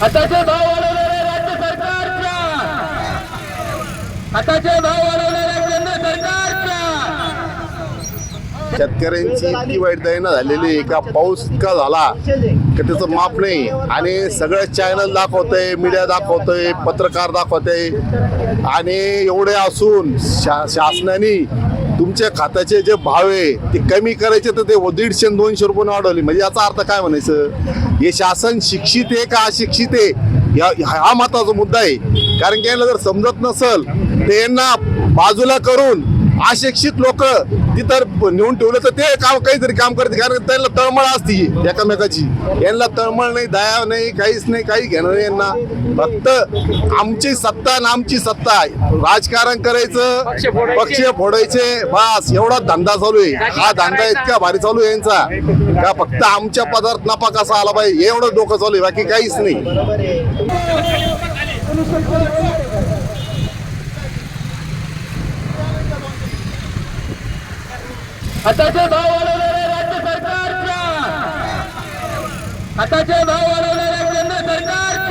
खताचे भाव वाढवणाऱ्या राज्य सरकारच्या. खताचे भाव वाढवणाऱ्या केंद्र सरकारच्या. शेतकऱ्यांची इतकी वाईट दयना झालेली का? पाऊस इतका झाला की त्याचं माप नाही. आणि सगळं चॅनल दाखवतंय मीडिया दाखवतंय पत्रकार दाखवतंय. आणि एवढे असून शा शासनाने तुमच्या खात्याचे जे भाव आहे ते कमी करायचे तर ते दीडशे दोनशे रुपये वाढवले. म्हणजे याचा अर्थ काय म्हणायचं? हे शासन शिक्षित आहे का अशिक्षित आहे? या हा महत्त्वाचा मुद्दा आहे. कारण की यांना जर समजत नसल तर यांना बाजूला करून अशिक्षित लोक तिथं नेऊन ठेवलं तर ते काम काहीतरी काम करते कारण त्यांना तळमळ असते एकामेकाची. यांना तळमळ नाही दया नाही काहीच नाही काही घेणं नाही यांना. फक्त आमची सत्ता आणि आमची सत्ता राजकारण करायचं पक्ष फोडायचे. बस एवढा धंदा चालू आहे. हा धंदा इतका भारी चालू आहे यांचा. का फक्त आमच्या पदार्थ नफा कसा आला पाहिजे? एवढं डोकं चालू आहे बाकी काहीच नाही. खताचे भाव वाढवणाऱ्या राज्य सरकारच्या. खताचे भाव वाढवणाऱ्या केंद्र सरकार